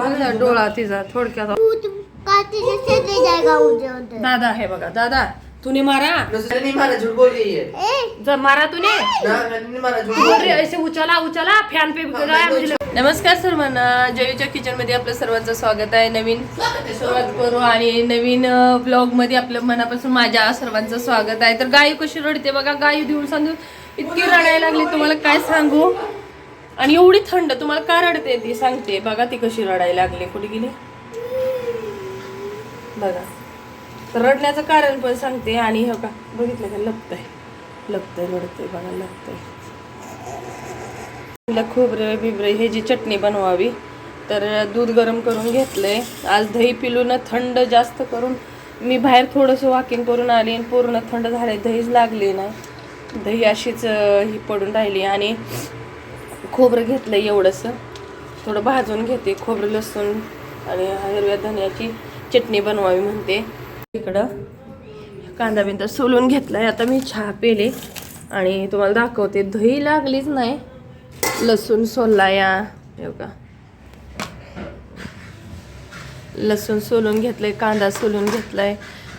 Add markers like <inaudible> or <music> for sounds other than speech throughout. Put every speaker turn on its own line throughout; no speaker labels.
बघा डोळा तिचा थोडक्यात. दादा आहे बघा दादा तुने मारा?
नसरत नहीं मारा झूठ बोल रही है
ए!
जर मारा तूने?
ना मैंने नहीं मारा झूठ
बोल
बोल
रे
रही है
ऐसे उचला उचला फॅन पे गया मुझे नमस्कार सर्वांना जयूच्या किचनमध्ये आपलं सर्वांचं स्वागत आहे. नवीन सुरुवात करू आणि नवीन ब्लॉगमध्ये आपलं मनापासून माझ्या सर्वांचं स्वागत आहे. तर गाय कशी रडते बघा गाय देऊन सांगू इतकी रडायला लागली. तुम्हाला काय सांगू? आणि एवढी थंड तुम्हाला का रडते ती सांगते. बघा ती कशी रडायला लागली. कुठे गेली? बघा. तर रडण्याचं कारण पण सांगते आणि हे का बघितलं का? लपतंय. लपतंय रडतंय. बघा लपतंय. तिला खोबरे बिबरे हे जी चटणी बनवावी तर दूध गरम करून घेतलंय. आज दही पिलून थंड जास्त करून मी बाहेर थोडंसं वॉकिंग करून आली आणि पूर्ण थंड झाले दहीच लागली नाही दही अशीच ही पडून राहिली. आणि खोबरं घेतलं एवढंसं. थोडं भाजून घेते खोबरं लसूण आणि हिरव्या धन्याची चटणी बनवावी म्हणते. इकडं कांदा बिंदा सोलून घेतलाय. आता मी चहा पेले आणि तुम्हाला दाखवते. दही लागलीच नाही. लसूण सोलला या का लसूण सोलून घेतलंय कांदा सोलून घेतलाय.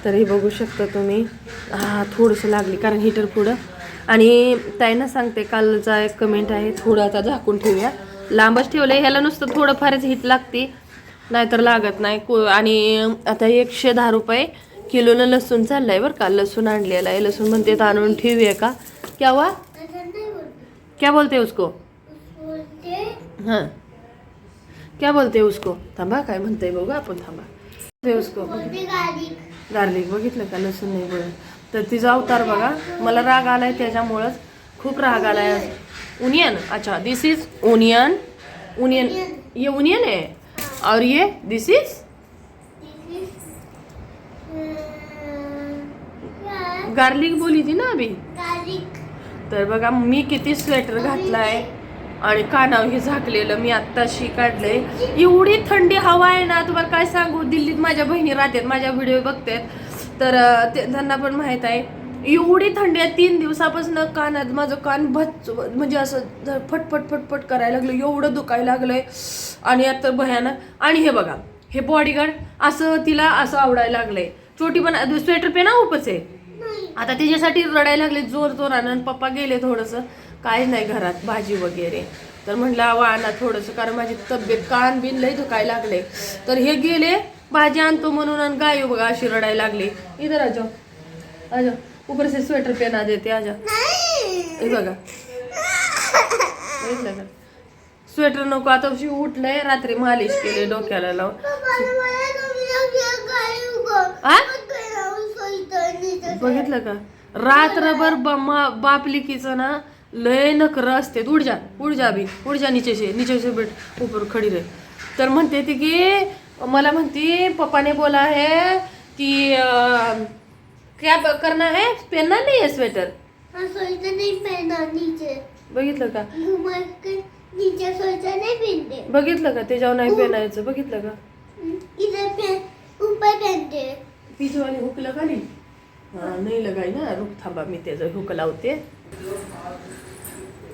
तर हे बघू शकता तुम्ही. हा थोडंसं लागली कारण हिटर पुढं. आणि ताईंना सांगते कालचा एक कमेंट आहे थोडं आता झाकून ठेवूया. लांबच ठेवलंय ह्याला नुसतं थोडं फारच हिट लागते नाहीतर लागत नाही. को आणि आता एकशे दहा रुपये किलोनं लसूण चाललाय बरं का लसूण आणलेला आहे. लसूण म्हणते तर आणून ठेवूया का? क्या वा क्या बोलते उसको? हां. क्या बोलते उसको? थांबा काय म्हणतंय बघू आपण थांबा. उसको. गार्लिक बघितलं का? लसूण नाही बोलत. तर तिचा अवतार बघा. मला राग आलाय त्याच्यामुळंच. खूप राग आलाय ओनियन अच्छा दिस इज ओनियन ओनियन ये ओनियन आहे? और ये दिस इज गार्लिक बोली ती ना अभी. तर बघा मी किती स्वेटर घातलाय आणि कानाव हे झाकलेलं मी आत्ताशी काढलंय. एवढी थंडी हवा आहे ना तुम्हाला काय सांगू? दिल्लीत माझ्या बहिणी राहतात माझ्या व्हिडिओ बघतात. तर ते त्यांना पण माहीत आहे. एवढी थंडी आहे तीन दिवसापासून कानात माझं कान भच म्हणजे असं फटफट फटफट करायला लागलं एवढं दुखायला लागलंय. आणि आता भयानक. आणि हे बघा हे बॉडीगार्ड असं तिला असं आवडायला लागलंय. छोटी पण स्वेटर पेना उपच आहे आता तिच्यासाठी रडायला लागले जोर जोरानं. आणि पप्पा गेले थोडंसं. काय नाही घरात भाजी वगैरे. तर म्हटलं आवा आणा थोडंसं. कारण माझी तब्येत कान बिन लय दुखायला लागले तर हे गेले भाजी आणतो म्हणून आणि गाय बघा अशी रडायला लागली. इधर आजो आजो ऊपर से स्वेटर पहना देते आजा हे बघा. स्वेटर नको आता उशी उठलंय रात्री मालिश केले डोक्याला लावून. आ? बघितलं का? रात्रभर ब- ना लय नखर असते. उडजा उडजा बी. उडजा निचेशे निचेशे बेट. उपर खड़ी रे. तर म्हणते ती की मला म्हणती पप्पा ने बोला है कि अं, क्या करना है पहनना नहीं है स्वेटर
नहीं पहना नीचे.
बघितलं का?
घुमा के नीचे सोचा नहीं पहनते
बघितलं का? त्याच्यावर नाही पेनायचं. बघितलं का?
इधर पहन ऊपर पहनते
पिछवाली हुक लगाली हा नाही लगाई ना. रुक थांबा मी त्याचं हुक लावते.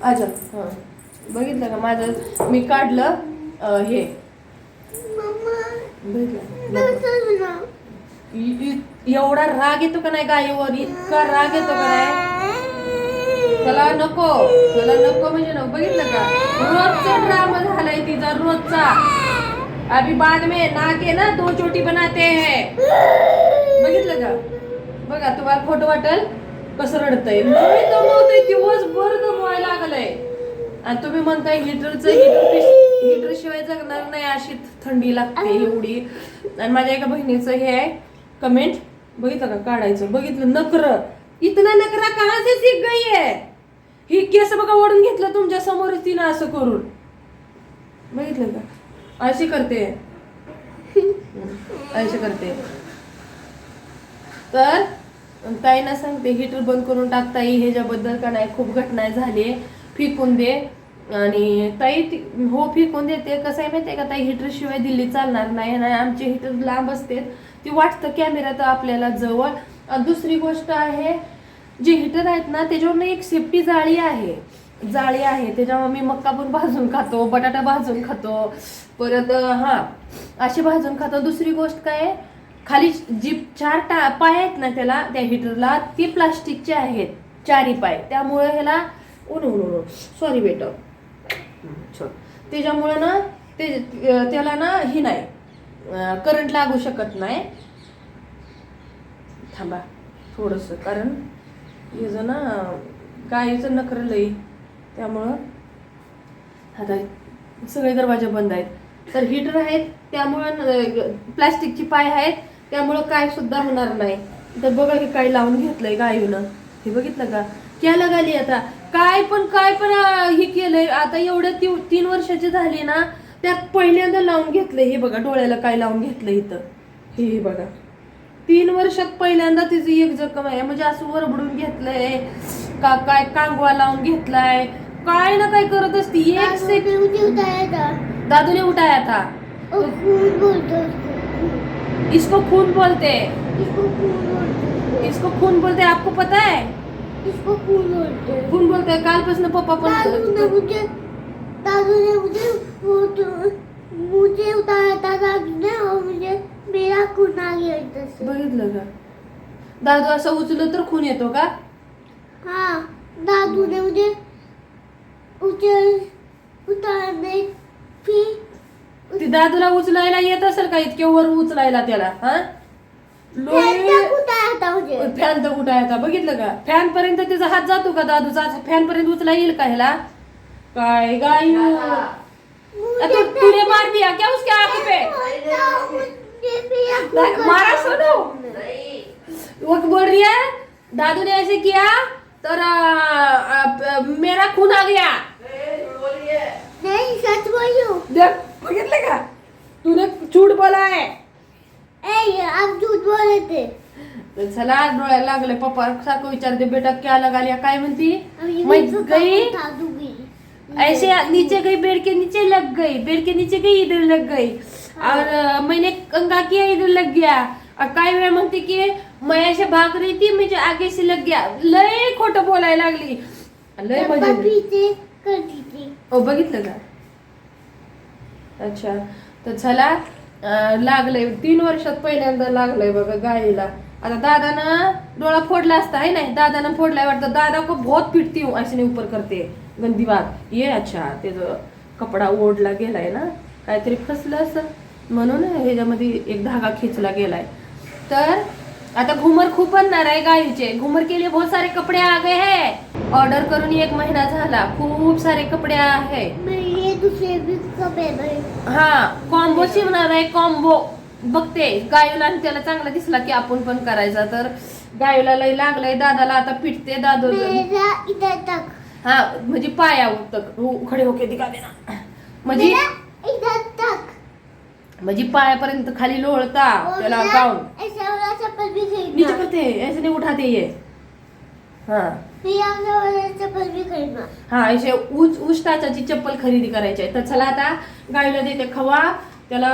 आजा हा. बघितलं का? माझं मी काढलं अं, हे. एवढा राग येतो का नाही गायीवर इतका राग येतो का नाही? त्याला नको त्याला नको म्हणजे नको. बघितलं का? रोजचा ड्रामा झालाय तिचा रोजचा. अभी बाद में नाक के ना दो चोटी बनाते हैं. बघितलं का? बघा तुम्हाला खोटं वाटल कसं रडतय. मी दमवतोय दिवसभर दमवायला लागलंय. आणि तुम्ही म्हणताय हिटरचं हिटर हिटर शिवाय जगणार नाही अशी थंडी लागते एवढी. आणि माझ्या एका बहिणीचं हे आहे कमेंट बघितलं का काढायचं? बघितलं नकर इतना नकरा कहा से सीख गई है? ही केस बघा ओढून घेतलं तुमच्यासमोर तिनं असं करून. बघितलं का? अशी करते. <laughs> अशी करते. तर ताईना सांगते हिटर बंद करून टाकता येईल ह्याच्याबद्दल का नाही? खूप घटना झाली. फेकून दे. आणि ताई ती- हो फेकून देते. कसं आहे माहिती आहे का ताई? हिटरशिवाय दिल्ली चालणार नाही आणि आमचे हिटर लांब असते. ती वाटतं कॅमेरा तर आपल्याला जवळ. दुसरी गोष्ट आहे जे हिटर आहेत ना त्याच्यावर एक सेफ्टी जाळी आहे. जाळी आहे. त्याच्यामुळे मी मक्का पण भाजून खातो बटाटा भाजून खातो. परत हां अशी भाजून खातो. दुसरी गोष्ट काय खाली जी चार टा पाय आहेत ना त्याला त्या हिटरला ते प्लास्टिकचे आहेत. चारी पाय. त्यामुळे ह्याला उन उन सॉरी बेटा. त्याच्यामुळे ना ते त्याला ना ही नाही. करंट लागू शकत नाही. थांबा थोडंसं कारण हिचं ना गाईचं नखरं लई. त्यामुळं आता सगळे दरवाजे बंद आहेत. तर हीटर आहेत त्यामुळं प्लॅस्टिकची पाय आहेत. त्यामुळं काय सुद्धा होणार नाही. तर बघा की काय लावून घेतलंय गायीनं हे बघितलं का? क्या लगाली आता? काय पण काय पण हे केलंय. आता एवढ्या ती तीन वर्षाची झाली ना त्यात पहिल्यांदा लावून घेतलंय हे बघा डोळ्याला काय लावून घेतलं इथं. हे बघा. तीन वर्षात पहिल्यांदा तिची एक जखम आहे. म्हणजे असं वरबडून घेतलंय का काय कांगवा लावून घेतलाय काय ना काय करत असती. एक सेक
मुझे मुझे उठाया था बोलते
इसको खून बोलते.
इसको खून बोलते.
आपको पता है
इसको बोलते
खून बोलते कालपासून पप्पा
दादू ने
पण
मुझे दादू ने मुझे वो तो- मुझे था दादू ने और मुझे मेरा खून आ गया इधर से.
बघितलं का? दादू असं उचललं तर खून येतो का?
हाँ दादू ने मुझे उचल उतारने फिर
ती दादूला उचलायला येत असेल का? इतके वर उचलायला त्याला हा?
फैन
तर उठायचा बघितलं का? फॅन पर्यंत त्याचा हात जातो का दादूचा फॅन पर्यंत उचला येईल का ह्याला? काय गायू?
मुझे
तू तूने मार दिया क्या उसके आंख पे?
मेरा।
सुनो। वो बोल रही है? दादू ने ऐसे किया तो आ, आ, आ, मेरा खून आ गया.
नहीं सच बोलो.
देख बघितलं का? तूने झूठ बोला है. तर चला डोळ्याला लागले पप्पा सारखं विचारते बेटा क्या लगा लिया? काय म्हणती? गई. ऐसे नीचे गई. बेड के नीचे लग गई. बेड के नीचे गई इधर लग गई. और मैंने कंगा किया इधर लग गया. और काय वेळ म्हणते की मैं ऐसे भाग रही थी मुझे आगे से लग गया. लय खोटं बोलायला लागली. लय म्हणजे ओ बघितलं का? अच्छा. तर चला लागलंय. तीन वर्षात पहिल्यांदा लागलंय बघा गायीला. आता दादानं डोळा फोडला असता आहे नाही? दादानं फोडलाय वाटतं. दादा को बहुत पिटती हूँ हो, ऐसे ऊपर करते. गंदी बात ये अच्छा त्याचं कपडा ओढला गेलाय ना. काहीतरी फसलं असं. म्हणून ह्याच्यामध्ये एक धागा खिचला गेलाय. तर आता घुमर खूप बनणार आहे गाईचे घुमर के लिए बहुत सारे कपडे आ गए हैं ऑर्डर करून एक महिना झाला. खूप सारे कपडे आहे. हा कॉम्बो शिवणार आहे कॉम्बो बघते गायूला आणि त्याला चांगला दिसला की आपण पण करायचा. तर गायूला लय लागलंय दादाला आता पिटते दादू
तक.
हा म्हणजे पायावर तक हो, खडे होके म्हणजे
तक.
म्हणजे पायापर्यंत खाली लोळता त्याला गाऊन. नीचे करते ऐसे नहीं उठाते ये. हा.
चप्पल
हा असे उच उच टाचाची चप्पल खरेदी करायची आहे. तर चला आता गाईला देते खवा. त्याला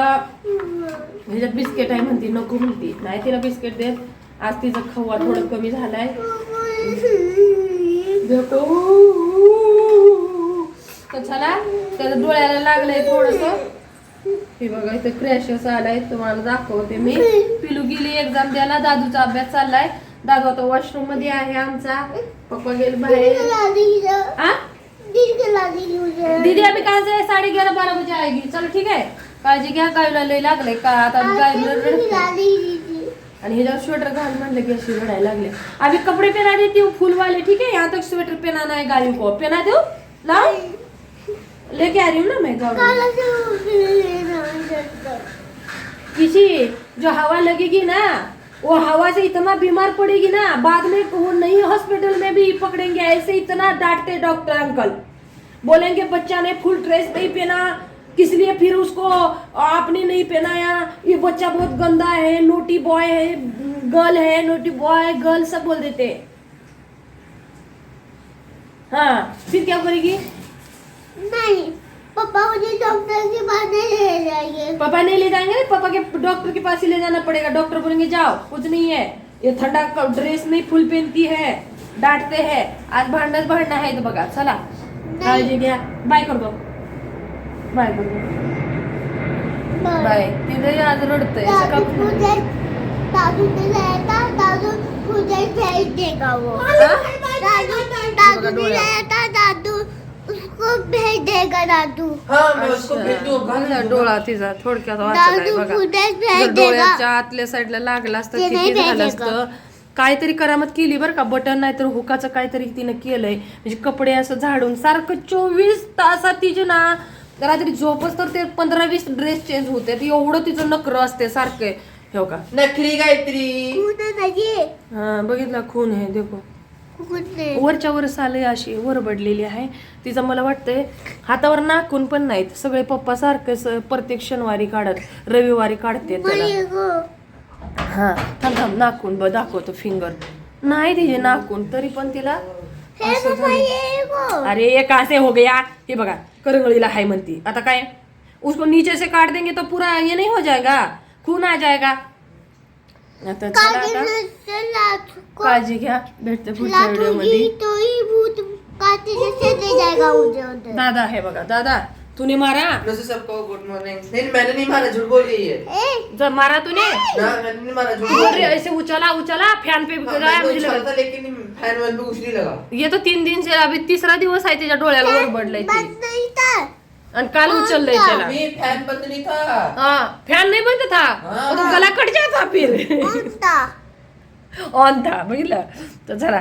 ह्याच्यात बिस्किट आहे म्हणती नको म्हणती. नाही तिला बिस्किट देत. आज तिचा खवा थोडं कमी झालाय. देखो. तर चला त्याच्या डोळ्याला लागलंय थोडस. हे बघा इथं क्रॅशस आलाय. तुम्हाला दाखवते मी. पिलू गेली एक्झाम द्यायला. दादूचा अभ्यास चाललाय. दादू आता वॉशरूममध्ये आहे आमचा. पप्पा गेले बाहेर. दीदी अभी कहाँ से साढ़े ग्यारह बारह बजे आएगी चलो ठीक है काळजी घ्या गायला लय लागलंय का आता
दीजिए
आणि ह्याच्यावर स्वेटर घाल म्हणलं की अशी रडायला लागले. अभी कपड़े पहना देती हूँ फूल वाले ठीक है यहाँ तक स्वेटर पहनाना है गायों को पहना दो लाओ लेके आ रही हूँ ना मैं गाँव किसी जो हवा लगेगी ना वो हवा से इतना बीमार पड़ेगी ना, बाद में वो नहीं हॉस्पिटल में भी पकड़ेंगे, ऐसे इतना डांटते डॉक्टर अंकल बोलेंगे, बच्चा ने फुल ड्रेस नहीं पहना, किस लिए फिर उसको आपने नहीं पहनाया? ये बच्चा बहुत गंदा है नोटी बॉय है गर्ल है नोटी बॉय गर्ल सब बोल देते। हाँ फिर क्या करेगी?
नहीं। पापा मुझे डॉक्टर के पास नहीं ले जाएँगे।
पापा नहीं ले जाएँगे? पापा के डॉक्टर के पास ही ले जाना पड़ेगा। डॉक्टर बोलेंगे जाओ कुछ नहीं है। ये ठंडा ड्रेस नहीं फुल पहनती है। डांटते हैं। आज भांडण भांडणं आहेत बघा चला काळजी घ्या बाय करतो बाय करतो बाय तिथे आज रडतंय
दादू
सकाळ
मुझे दादू ने था। दादू देगा दादू
हाँ मैं उसको भेज दूँ
बघा, डोळा तिचा थोडक्यात वाचलाय
दादू
बघा.
मुझे
जर
भेज देगा
डोळ्याच्या आतल्या साईडला लागला असतं
ते नाही
किती झालं
भेटेल
असतं काहीतरी करामत केली बरं का. बटन नाही तर हुकाचं काहीतरी तिनं केलंय. म्हणजे कपडे असं झाडून सारखं चोवीस तासात तिचे ना रात्री झोपच तर ते पंधरा वीस ड्रेस चेंज होते. एवढं तिचं नकर असते सारखं. हो का
नकली गायत्री.
कुठे नाही
हा बघितला खून आहे देखो. वरच्या वर साले अशी वरबडलेली आहे. तिचं मला वाटतंय हातावर नाकून पण नाहीत. सगळे पप्पा सारखे प्रत्येक शनिवारी काढत रविवारी काढते हा थांब थांब नाकून ब दाखवतो फिंगर नाही तिचे नाकून तरी पण तिला असं अरे ये कासे हो गया हे बघा करंगळीला हाय म्हणती. आता काय? उसको नीचे से काट देंगे तो पूरा ये नहीं हो जाएगा? खून आ जाएगा? आता चला आता. काळजी घ्या भेटते पुढच्या व्हिडिओमध्ये
तो ही भूत काटने से ले जाएगा मुझे उधर
दादा है बघा दादा तूने मारा.
सबको गुड मॉर्निंग नहीं मैंने नहीं मारा झूठ बोल रही है।
ए
जब मारा तूने?
ना मैंने नहीं मारा झूठ
बोल
बोल
रही
रही है
ऐसे उछला उछला फैन पे गया
मैं तो
मुझे
उछला
लगा
था लेकिन फैन वैन पे कुछ नहीं लगा।
ये तो तीन दिन से अभी तिसरा दिवस आहे त्याच्या डोळ्याला वर पडलंय ते.
बस नहीं था
आणि काल उचललंय त्याला.
अभी फैन बंद नहीं था.
हाँ फैन नहीं बंद था.
हाँ।
और तो गला कट जाता फिर. ऑन <laughs> था बघितलं? तर चला